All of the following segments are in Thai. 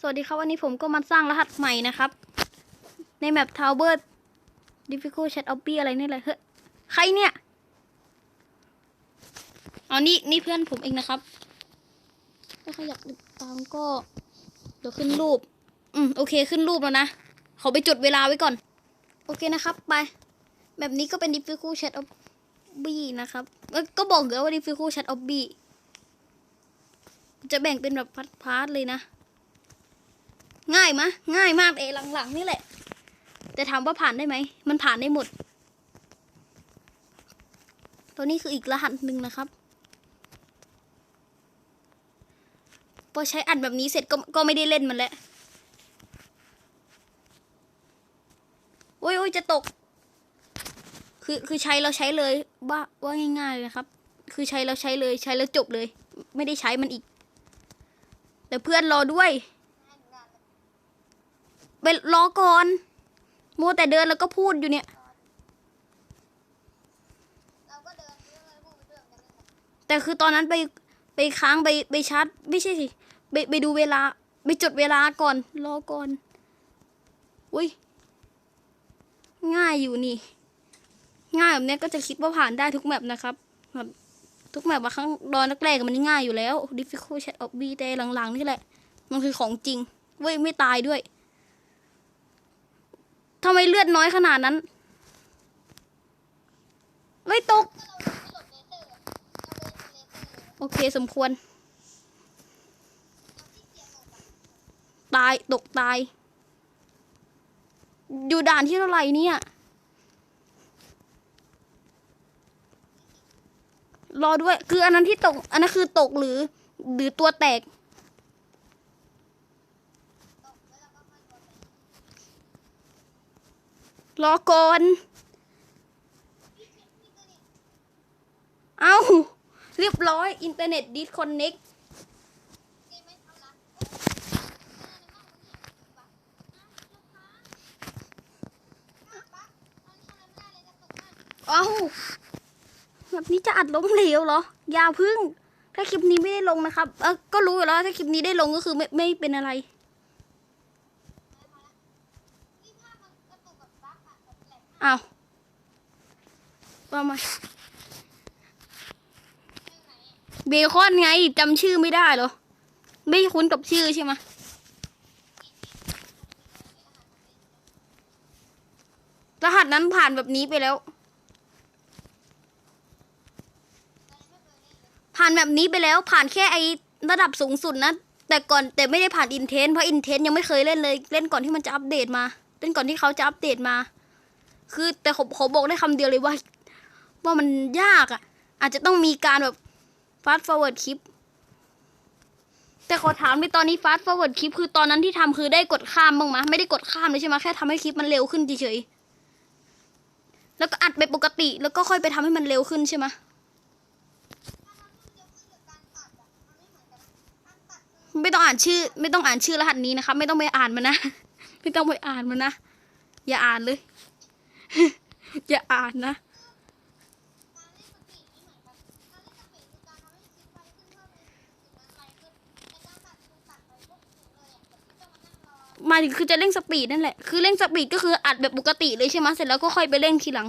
สวัสดีครับวันนี้ผมก็มาสร้างรหัสใหม่นะครับ ในแมป Tower Difficult Chat Obby อะไรนี่แหละเฮ้ยใครเนี่ยอ๋อนี่นี่เพื่อนผมเองนะครับ ถ้าใครอยากติดตามก็ เดี๋ยวขึ้นรูป อืมโอเคขึ้นรูปแล้วนะขอไปจดเวลาไว้ก่อน โอเคนะครับ ไป แบบนี้ก็เป็น Difficult Chat Obby นะครับก็บอกเลยว่า Difficult Chat Obby จะแบ่งเป็นแบบพาร์ทๆเลยนะ ง่ายมะ ง่ายมากเอหลังๆนี่แหละ แต่ถามว่าผ่านได้ไหม มันผ่านได้หมด ตัวนี้คืออีกรหัสหนึ่งนะครับพอใช้อัดแบบนี้เสร็จก็ก็ไม่ได้เล่นมันแล้วโอ้ยโอ้ยจะตก คือคือใช้เราใช้เลยว่าว่าง่ายๆนะครับ คือใช้เราใช้เลยใช้แล้วจบเลย ไม่ได้ใช้มันอีก แต่เพื่อนรอด้วย ไปรอก่อน มัวแต่เดินแล้วก็พูดอยู่เนี่ย แต่คือตอนนั้นไปไปค้างไปไปชาร์จไม่ใช่สิไปไปดูเวลา ไปจดเวลาก่อน รอก่อน อุ้ย ง่ายอยู่นี่ ง่ายแบบเนี้ยก็จะคิดว่าผ่านได้ทุกแมปนะครับแบบทุกแมปมาครั้งรอนักแรกมันง่ายอยู่แล้ว difficult chat of b แต่หลังๆนี่แหละ มันคือของจริง เว้ย ไม่ตายด้วย ทำไมเลือดน้อยขนาดนั้นไม่ตก โอเคสมควร ตาย ตกตาย อยู่ด่านที่เท่าไหร่เนี่ย รอด้วย คืออันนั้นที่ตก อันนั้นคือตกหรือ หรือตัวแตก ตกแล้วเราก็ค่อยโดนไป รอก่อน เอาเรียบร้อยอินเทอร์เน็ตดิสคอนเน็กเอา้าอะปะตอนนี้ทำอะไรไม่ได้เอาแบบนี้จะอัดล้มเหลวเหรอ อย่าพึ่ง ถ้าคลิปนี้ไม่ได้ลงนะครับ เออก็รู้อยู่แล้ว ถ้าคลิปนี้ได้ลงก็คือไม่ไม่เป็นอะไร นี่ภาพมันกระตุกแบบบั๊กอะแบบแหลก อ้าว ว่ามาเรื่องไหนอะเบคอนไงจำชื่อไม่ได้เหรอ ไม่คุ้นกับชื่อใช่ไหมรหัสนั้นผ่านแบบนี้ไปแล้ว ผ่านแบบนี้ไปแล้วผ่านแค่ไอระดับสูงสุดนะ แต่ก่อนแต่ไม่ได้ผ่านอินเทนเพราะอินเทนยังไม่เคยเล่นเลย เล่นก่อนที่มันจะอัปเดตมา เล่นก่อนที่เขาจะอัปเดตมา คือแต่ผมขอบอกได้คำเดียวเลยว่า ว่ามันยากอะ อาจจะต้องมีการแบบฟาสต์ฟอร์เวิร์ดคลิป แต่ขอถามในตอนนี้ฟาสต์ฟอร์เวิร์ดคลิปคือตอนนั้นที่ทำคือได้กดข้ามบ้างมะไม่ได้กดข้ามเลยใช่ไหมแค่ทำให้คลิปมันเร็วขึ้นเฉยๆแล้วก็อัดไปปกติแล้วก็ค่อยไปทำให้มันเร็วขึ้นใช่ไหมไม่ต้องอ่านชื่อ ไม่ต้องอ่านชื่อรหัสนี้นะครับไม่ต้องไปอ่านมันนะ ไม่ต้องไปอ่านมันนะ อย่าอ่านเลย อย่าอ่านนะายถึงคือจะเร่งสปีดนั่นแหละ คือเร่งสปีดก็คืออัดแบบปกติเลยใช่ไหมเสร็จแล้วก็ค่อยไปเร่งทีหลัง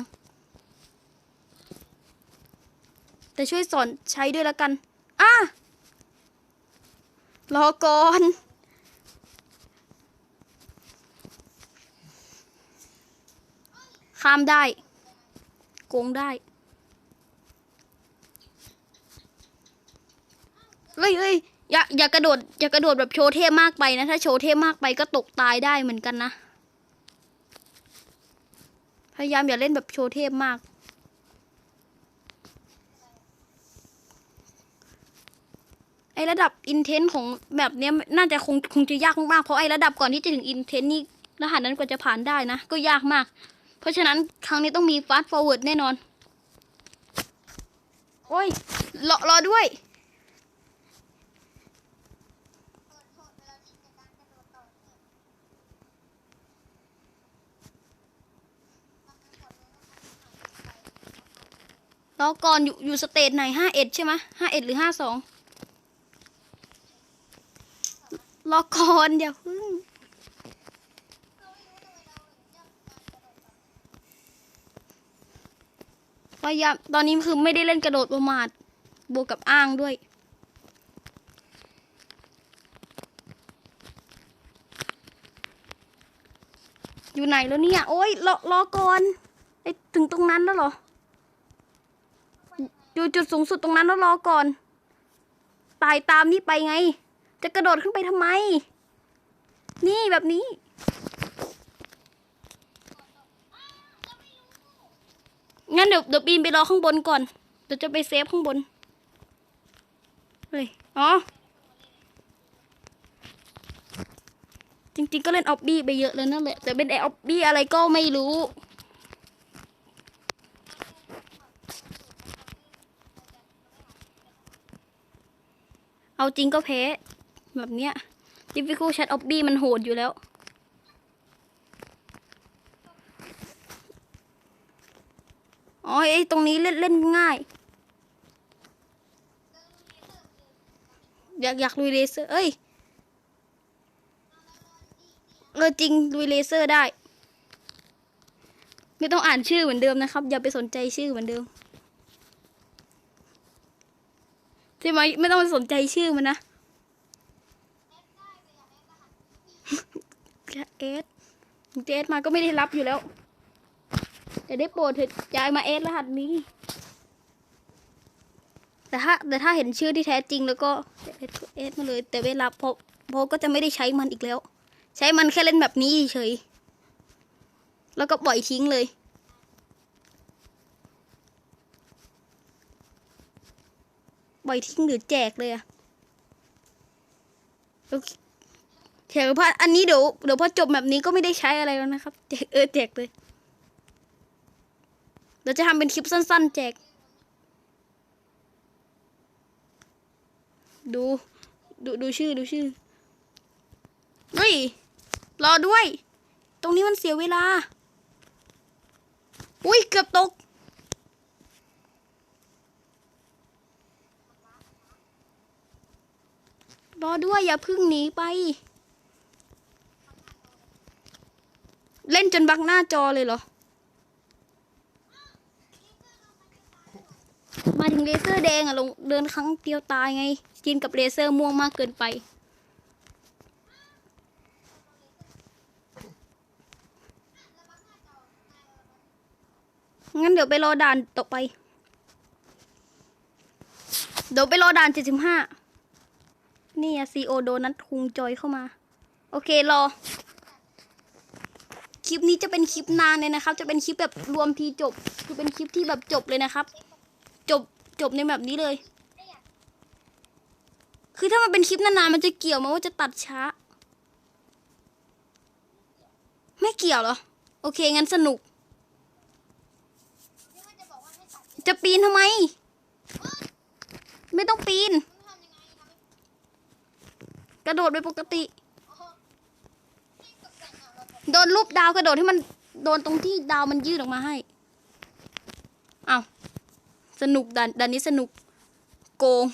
แต่ช่วยสอนใช้ด้วยละกัน อะ รอก่อนข้ามได้ โกงได้ เฮ้ยเฮ้ย อย่าอย่ากระโดดอย่ากระโดดแบบโชว์เทพมากไปนะ ถ้าโชว์เทพมากไปก็ตกตายได้เหมือนกันนะ พยายามอย่าเล่นแบบโชว์เทพมาก ไอระดับอินเทนของแบบเนี้ยน่าจะคงคงจะยากมากเพราะไอระดับก่อนที่จะถึงอินเทนนี่รหัสนั้นกว่าจะผ่านได้นะ ก็ยากมาก เพราะฉะนั้นครั้งนี้ต้องมีฟาสต์ฟอร์เวิร์ดแน่นอน โอ้ยรอรอด้วย อก่อนอยู่อยู่สเตจไหนห้าเอ็ดใช่ไหมห้าเอ็ดหรือห้าสองรอก่อนอย่าพึ่งเราไม่รู้ทำไมเราถึงจะการกระโดดต่อพยายามตอนนี้คือไม่ได้เล่นกระโดดประมาทบวกกับอ้างด้วย อยู่ไหนแล้วเนี่ย โอ้ยรอรอก่อนไอถึงตรงนั้นแล้วเหรอ อยู่จุดสูงสุดตรงนั้นแล้วรอก่อนตายตามนี่ไปไง จะกระโดดขึ้นไปทำไม นี่แบบนี้ งั้นเดี๋ยวเดี๋ยวปีนไปรอข้างบนก่อน เดี๋ยวจะไปเซฟข้างบน เฮ้ย อ๋อ จริงๆก็เล่นออบบี้ไปเยอะแล้วนั่นแหละ แต่เป็นไอออบบี้อะไรก็ไม่รู้ เอาจริงก็แพ้ แบบเนี้ยดิฟิคูชัดออบบี้มันโหดอยู่แล้วอ๋อไอ้ตรงนี้เล่นเล่นง่าย อยากอยากลุยเลเซอร์เอ้ยเออจริงลุยเลเซอร์ได้ ไม่ต้องอ่านชื่อเหมือนเดิมนะครับ อย่าไปสนใจชื่อเหมือนเดิมใช่ไหมไม่ต้องสนใจชื่อมันนะเอสเจสมาก็ไม่ได้รับอยู่แล้วแต่ได้โปรดเถอะย้ายมาเอสรหัสนี้ แต่ถ้าแต่ถ้าเห็นชื่อที่แท้จริงแล้วก็เอสเอสมาเลย แต่เวลาพราะเพราะก็จะไม่ได้ใช้มันอีกแล้ว ใช้มันแค่เล่นแบบนี้เฉยแล้วก็ปล่อยทิ้งเลย ปล่อยทิ้งหรือแจกเลยอะโอเคเดี๋ยวพออันนี้เดี๋ยวเดี๋ยวพอจบแบบนี้ก็ไม่ได้ใช้อะไรแล้วนะครับแจกเออแจกเลยเดี๋ยวจะทำเป็นคลิปสั้น ๆ แจก ดู ดู ดูชื่อ ดูชื่อ เฮ้ย รอด้วย ตรงนี้มันเสียเวลา อุ้ย เกือบตก รอด้วยอย่าพึ่งหนีไป เล่นจนบักหน้าจอเลยเหรอ มาถึงเลเซอร์แดงอะลงเดินครั้งเดียวตายไงกินกับเลเซอร์ม่วงมากเกินไป งั้นเดี๋ยวไปรอด่านต่อไป เดี๋ยวไปรอด่านเจ็ดสิบห้า นี่อะซีโอโดนัทคุงจอยเข้ามา โอเครอ คลิปนี้จะเป็นคลิปนานเลยนะครับ จะเป็นคลิปแบบรวมทีจบ คือเป็นคลิปที่แบบจบเลยนะครับ จบจบในแบบนี้เลย คือถ้ามันเป็นคลิปนานๆมันจะเกี่ยวมาว่าจะตัดช้า ไม่เกี่ยวเหรอ โอเคงั้นสนุก จะปีนทำไม ไม่ต้องปีน มันทำยังไงทำให้ กระโดดไปปกติ โดนรูปดาวกระโดดให้มันโดนตรงที่ดาวมันยืดออกมาให้เอาสนุกดันดันนี้สนุกโกง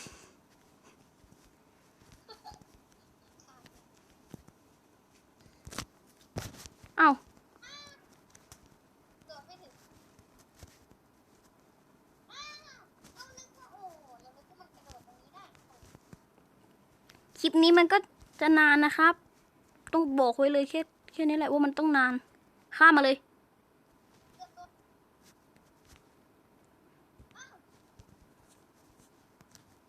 เอา โดดไม่ถึงอ้าวเอานึกว่าโอ้เรานึกว่ามันกระโดดตรงนี้ได้ ค ลิปนี้มันก็จะนานนะครับ ต้องบอกไว้เลยแค่แค่นี้แหละว่ามันต้องนาน ข้ามมาเลย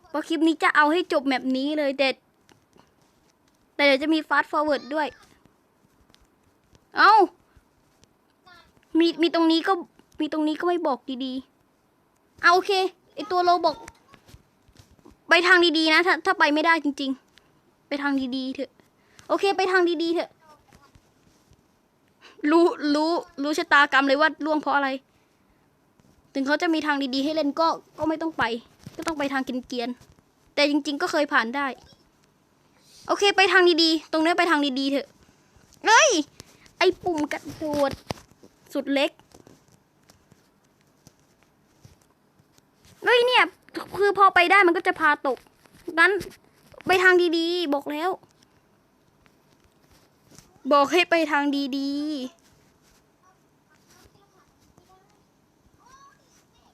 เพราะคลิปนี้จะเอาให้จบแบบนี้เลยแต่แต่เดี๋ยวจะมีฟาสต์ฟอร์เวิร์ดด้วย เอา้า มีมีตรงนี้ก็มีตรงนี้ก็ไม่บอกดีๆ เอาโอเคไอตัวโลบอก ไปทางดีๆนะ ถ้าถ้าไปไม่ได้จริง ๆ ทางดีๆเถอะ โอเคไปทางดีๆเถอะ รู้รู้รู้ชะตากรรมเลยว่าล่วงเพราะอะไร ถึงเขาจะมีทางดีๆ ให้เล่นก็ก็ไม่ต้องไป ก็ต้องไปทางกินเกียนๆแต่จริง ๆ ก็เคยผ่านได้ โอเคไปทางดีๆ ตรงนี้ไปทางดีๆเถอะเอ้ย ไอปุ่มกระโดดสุดเล็กเฮ้ยเนี่ย คือพอไปได้มันก็จะพาตกงั้น ไปทางดีๆ บอกแล้ว บอกให้ไปทางดีๆ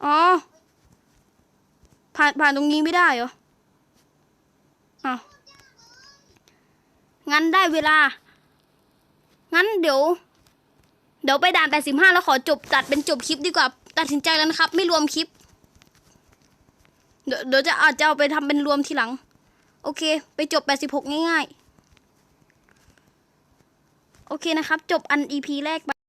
อ๋อ ผ่านผ่านตรงนี้ไม่ได้เหรออ้าวงั้นได้เวลา งั้นเดี๋ยว เดี๋ยวไปด่านแปดสิบห้าแล้วขอจบตัดเป็นจบคลิปดีกว่า ตัดสินใจแล้วนะครับ ไม่รวมคลิป เดี๋ยวเดี๋ยวจะอาจจะเอาไปทำเป็นรวมทีหลัง โอเค ไปจบแปดสิบหกง่ายๆ โอเคนะครับ จบอัน EP แรกไป